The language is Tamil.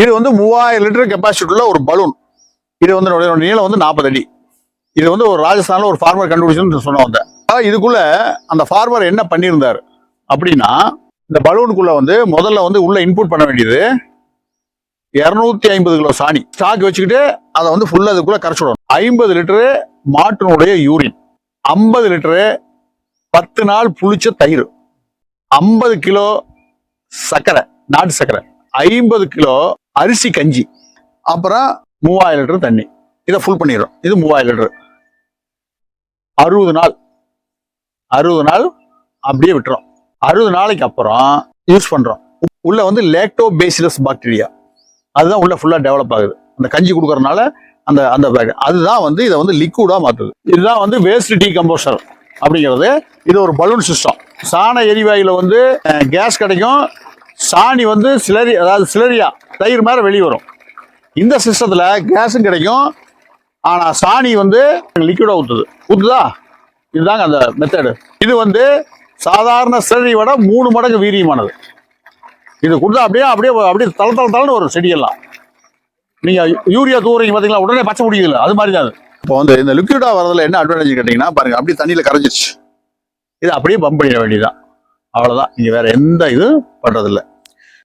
இது வந்து மூவாயிரம் லிட்டர் கெப்பாசிட்டி உள்ள ஒரு பலூன் இது வந்து நீளம் வந்து நாற்பது அடி. இது வந்து ஒரு ராஜஸ்தான்ல ஒரு ஃபார்மர் கண்டுபிடிச்சுன்னு சொன்ன வந்தேன் இதுக்குள்ள அந்த ஃபார்மர் என்ன பண்ணியிருந்தாரு அப்படின்னா இந்த பலூனுக்குள்ள வந்து முதல்ல வந்து உள்ள இன்புட் பண்ண வேண்டியது இரநூத்தி ஐம்பது கிலோ சாணி. ஸ்டாக் வச்சுக்கிட்டு அதை வந்து ஃபுல்லாக அதுக்குள்ள கரைச்சி விடணும். ஐம்பது லிட்டரு மாட்டினுடைய யூரின் ஐம்பது லிட்டரு பத்து நாள் புளிச்ச தயிர். ஐம்பது கிலோ சர்க்கரை நாட்டு சர்க்கரை. ஐம்பது கிலோ அரிசி கஞ்சி அப்புறம் மூவாயிரம் லிட்டர் தண்ணி. இதை ஃபுல் பண்ணிடுறோம். இது மூவாயிரம் லிட்டர். அறுபது நாள். அறுபது நாள் அப்படியே விட்டுறோம். அறுபது நாளைக்கு அப்புறம் யூஸ் பண்ணுறோம் உள்ள வந்து லேக்டோ பேசிலஸ் பாக்டீரியா அதுதான் உள்ள ஃபுல்லாக டெவலப் ஆகுது. அந்த கஞ்சி கொடுக்கறனால அந்த அந்த அதுதான் வந்து இதை வந்து லிக்விடாக மாற்றுது இதுதான் வந்து வேஸ்ட் டீ கம்போஸ்டர் அப்படிங்கிறது. இது ஒரு பலூன் சிஸ்டம் சாண எரிவாயில் வந்து கேஸ் கிடைக்கும். சாணி வந்து சிலரி அதாவது சிலரியா தயிர் மாதிரி வெளியே வரும் இந்த சிஸ்டத்துல கேஸும் கிடைக்கும். ஆனா சாணி வந்து லிக்விடா ஊத்துது. ஊத்துதா? இதுதாங்க அந்த மெத்தடு இது வந்து சாதாரண சிலரி விட மூணு மடங்கு வீரியமானது. இது கொடுத்தா அப்படியே அப்படியே அப்படியே தள தள தளன்னு ஒரு செடியெல்லாம். நீங்க யூரியா தூவுறீங்க பாத்தீங்களா? உடனே பச்சை முடியுதுல அது மாதிரி தான் அது. இப்போ வந்து இந்த லிக்விடா வரதுல என்ன அட்வான்டேஜ் கேட்டீங்கன்னா பாருங்க அப்படியே தண்ணியில கரைஞ்சிருச்சு. இது அப்படியே பம்ப் பண்ணிட வேண்டியதுதான். அவ்வளோதான் நீங்கள் வேற எந்த இதுவும் பண்ணுறதில்லை